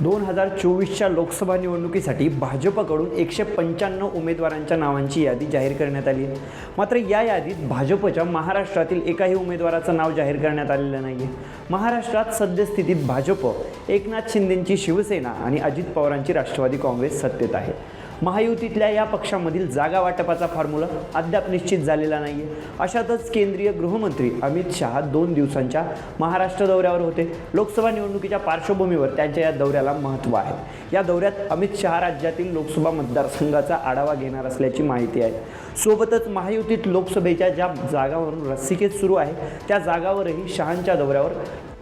दोन हजार चोवीसच्या लोकसभा निवडणुकीसाठी भाजपकडून एकशे पंच्याण्णव उमेदवारांच्या नावांची यादी जाहीर करण्यात आली मात्र या यादीत भाजपच्या महाराष्ट्रातील एकाही उमेदवाराचं नाव जाहीर करण्यात आलेलं नाही आहे महाराष्ट्रात सद्यस्थितीत भाजप एकनाथ शिंदेंची शिवसेना आणि अजित पवारांची राष्ट्रवादी काँग्रेस सत्तेत आहे. महायुतीतल्या या पक्षामधील जागा वाटपाचा फॉर्म्युला अद्याप निश्चित झालेला नाही आहे अशातच केंद्रीय गृहमंत्री अमित शहा दोन दिवसांच्या महाराष्ट्र दौऱ्यावर होते. लोकसभा निवडणुकीच्या पार्श्वभूमीवर त्यांच्या या दौऱ्याला महत्त्व आहे. या दौऱ्यात अमित शहा राज्यातील लोकसभा मतदारसंघाचा आढावा घेणार असल्याची माहिती आहे. सोबतच महायुतीत लोकसभेच्या ज्या जागावरून रस्सीखेच सुरू आहे त्या जागावरही शहांच्या दौऱ्यावर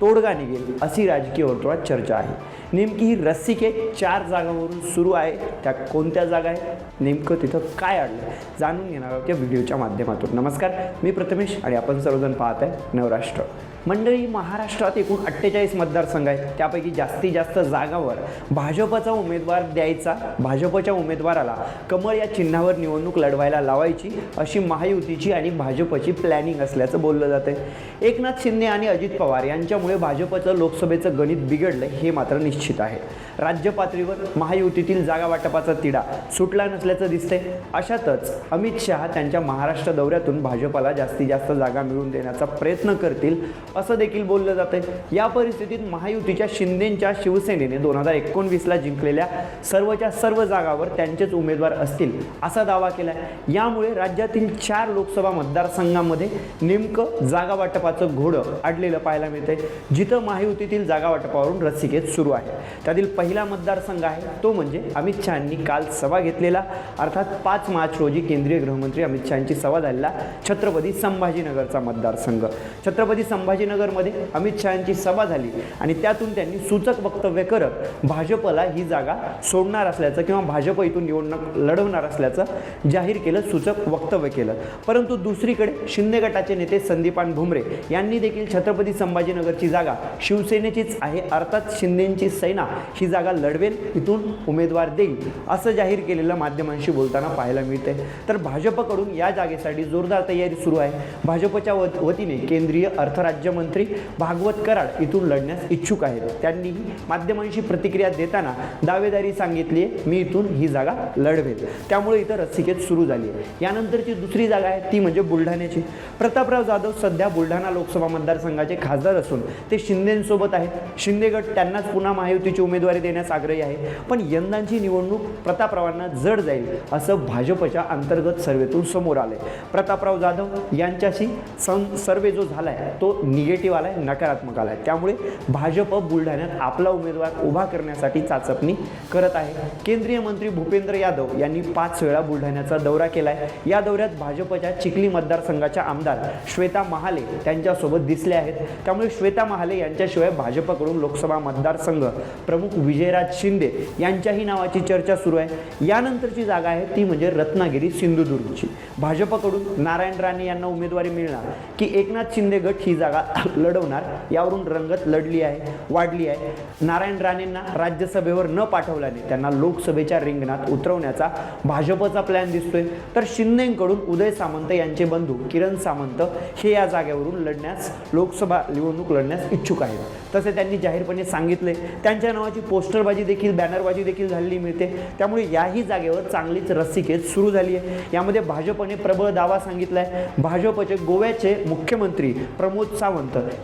तोडगा निघेल अशी राजकीय वर्तुळात चर्चा आहे. नेमकी ही रस्सिके चार जागांवरून सुरू आहे. त्या कोणत्या जागा आहेत? नेमकं तिथं काय अडलं जाणून घेणार आहोत या व्हिडिओच्या माध्यमातून. नमस्कार मी प्रथमेश आणि आपण सर्वजण पाहत आहे नवराष्ट्र. मंडळी महाराष्ट्रात एकूण अठ्ठेचाळीस मतदारसंघ आहेत. त्यापैकी जास्तीत जास्त जागावर भाजपचा उमेदवार द्यायचा भाजपच्या उमेदवाराला कमळ या चिन्हावर निवडणूक लढवायला लावायची अशी महायुतीची आणि भाजपची प्लॅनिंग असल्याचं बोललं जातं एकनाथ शिंदे आणि अजित पवार यांच्यामुळे भाजपचं लोकसभेचं गणित बिघडलं हे मात्र निश्चित आहे. राज्य पातळीवर महायुतीतील जागा वाटपाचा तिढा सुटला नसल्याचं दिसतंय. अशातच अमित शहा त्यांच्या महाराष्ट्र दौऱ्यातून भाजपला जास्तीत जास्त जागा मिळवून देण्याचा प्रयत्न करतील असं देखील बोललं जातं या परिस्थितीत महायुतीच्या शिंदेच्या शिवसेनेने दोन हजार एकोणवीसला जिंकलेल्या सर्वच्या सर्व जागावर त्यांचेच उमेदवार असतील असा दावा केला आहे यामुळे राज्यातील चार लोकसभा मतदारसंघामध्ये नेमकं जागा वाटपाचं घोडं अडलेलं पाहायला मिळतंय. जिथं महायुतीतील जागा वाटपावरून रस्सिकेत सुरू आहे. त्यातील पहिला मतदारसंघ आहे तो म्हणजे अमित शहांनी काल सभा घेतलेला. अर्थात पाच मार्च रोजी केंद्रीय गृहमंत्री अमित शहांची सभा झालेला छत्रपती संभाजीनगरचा मतदारसंघ. छत्रपती संभाजी संभाजीनगरमध्ये अमित शहांची सभा झाली. आणि त्यातून त्यांनी सूचक वक्तव्य करत भाजपला ही जागा सोडणार असल्याचं किंवा भाजप इथून निवडणूक लढवणार असल्याचं जाहीर केलं सूचक वक्तव्य केलं. परंतु दुसरीकडे शिंदे गटाचे नेते संदीपान भुमरे यांनी देखील छत्रपती संभाजीनगरची जागा शिवसेनेचीच आहे अर्थात शिंदेची सेना ही जागा लढवेल इथून उमेदवार देईल असं जाहीर केलेलं माध्यमांशी बोलताना पाहायला मिळते तर भाजपकडून या जागेसाठी जोरदार तयारी सुरू आहे. भाजपच्या वतीने केंद्रीय अर्थराज्य अर्थराज्यमंत्री भागवत कराड इथून लढण्यास इच्छुक आहेत. त्यांनीही माध्यमांशी प्रतिक्रिया देताना दावेदारी सांगितली मी इथून ही जागा लढवेल. त्यामुळे इथं रस्सिकेत सुरू झाली आहे. यानंतरची दुसरी जागा आहे ती म्हणजे बुलढाण्याची. प्रतापराव जाधव सध्या बुलढाणा लोकसभा मतदारसंघाचे खासदार असून ते शिंदेसोबत आहेत. शिंदे गट त्यांनाच पुन्हा महायुतीची उमेदवारी देण्यास आग्रही आहे. पण यंदाची निवडणूक प्रतापरावांना जड जाईल असं भाजपच्या अंतर्गत सर्वेतून समोर आले प्रतापराव जाधव यांच्याशी सं सर्वे जो झालाय तो तो निगेटिव्ह आला आहे नकारात्मक आला आहे त्यामुळे भाजप बुलढाण्यात आपला उमेदवार उभा करण्यासाठी चाचपणी करत आहे. केंद्रीय मंत्री भूपेंद्र यादव यांनी पाच वेळा बुलढाण्याचा दौरा केला आहे या दौऱ्यात भाजपच्या चिखली मतदारसंघाच्या आमदार श्वेता महाले त्यांच्यासोबत दिसले आहेत. त्यामुळे श्वेता महाले यांच्याशिवाय भाजपकडून लोकसभा मतदारसंघ प्रमुख विजयराज शिंदे यांच्याही नावाची चर्चा सुरू आहे. यानंतरची जागा आहे ती म्हणजे रत्नागिरी सिंधुदुर्गची. भाजपकडून नारायण राणे यांना उमेदवारी मिळणार की एकनाथ शिंदे गट ही जागा लढवणार. यावरून रंगत लढली आहे वाढली आहे. नारायण राणेंना राज्यसभेवर न पाठवल्याने त्यांना लोकसभेच्या रिंगणात उतरवण्याचा भाजपचा प्लॅन दिसतोय. तर शिंदेकडून उदय सामंत यांचे बंधू किरण सामंत हे या जागेवरून लढण्यास लोकसभा निवडणूक लढण्यास इच्छुक आहेत. तसे त्यांनी जाहीरपणे सांगितले. त्यांच्या नावाची पोस्टरबाजी देखील बॅनरबाजी देखील झालेली मिळते. त्यामुळे याही जागेवर चांगलीच रस्सीखेच सुरू झाली आहे. यामध्ये भाजपने प्रबळ दावा सांगितला आहे भाजपचे गोव्याचे मुख्यमंत्री प्रमोद सावंत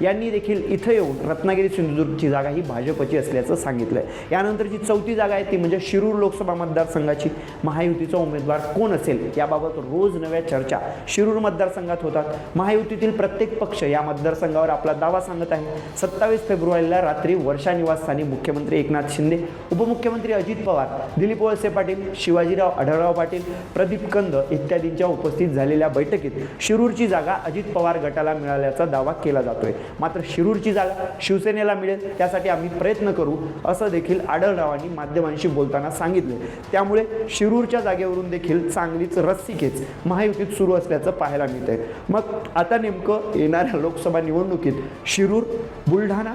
यांनी देखील इथं येऊन रत्नागिरी सिंधुदुर्गची जागा ही भाजपची असल्याचं सांगितलं आहे यानंतरची चौथी जागा आहे ती म्हणजे शिरूर लोकसभा मतदारसंघाची. महायुतीचा उमेदवार कोण असेल? याबाबत रोज नव्या चर्चा. शिरूर मतदारसंघात होतात. महायुतीतील प्रत्येक पक्ष या मतदारसंघावर आपला दावा सांगत आहे. सत्तावीस फेब्रुवारीला रात्री वर्षा निवासस्थानी मुख्यमंत्री एकनाथ शिंदे उपमुख्यमंत्री अजित पवार दिलीप वळसे पाटील शिवाजीराव आढळराव पाटील प्रदीप कंद इत्यादींच्या उपस्थित झालेल्या बैठकीत शिरूरची जागा अजित पवार गटाला मिळाल्याचा दावा केला जातोय. मात्र शिरूरची जागा शिवसेनेला मिळेल त्यासाठी आम्ही प्रयत्न करू असं देखील आढळरावांनी माध्यमांशी बोलताना सांगितले. त्यामुळे शिरूरच्या जागेवरून देखील चांगलीच रस्सीखेच महायुतीत सुरू असल्याचं पाहायला मिळतंय. मग आता नेमकं येणाऱ्या लोकसभा निवडणुकीत शिरूर बुलढाणा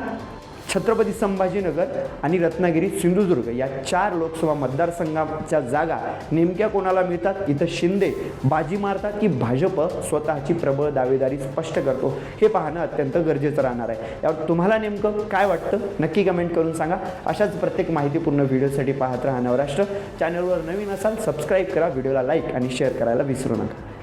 छत्रपती संभाजीनगर आणि रत्नागिरी सिंधुदुर्ग या चार लोकसभा मतदारसंघाच्या जागा नेमक्या कोणाला मिळतात? इथं शिंदे बाजी मारतात की भाजप स्वतःची प्रबळ दावेदारी स्पष्ट करतो? हे पाहणं अत्यंत गरजेचं राहणार आहे. यावर तुम्हाला नेमकं काय वाटतं? नक्की कमेंट करून सांगा. अशाच प्रत्येक माहितीपूर्ण व्हिडिओसाठी पाहत राहा नवराष्ट्र. चॅनलवर नवीन असाल सबस्क्राईब करा. व्हिडिओला लाईक आणि शेअर करायला विसरू नका.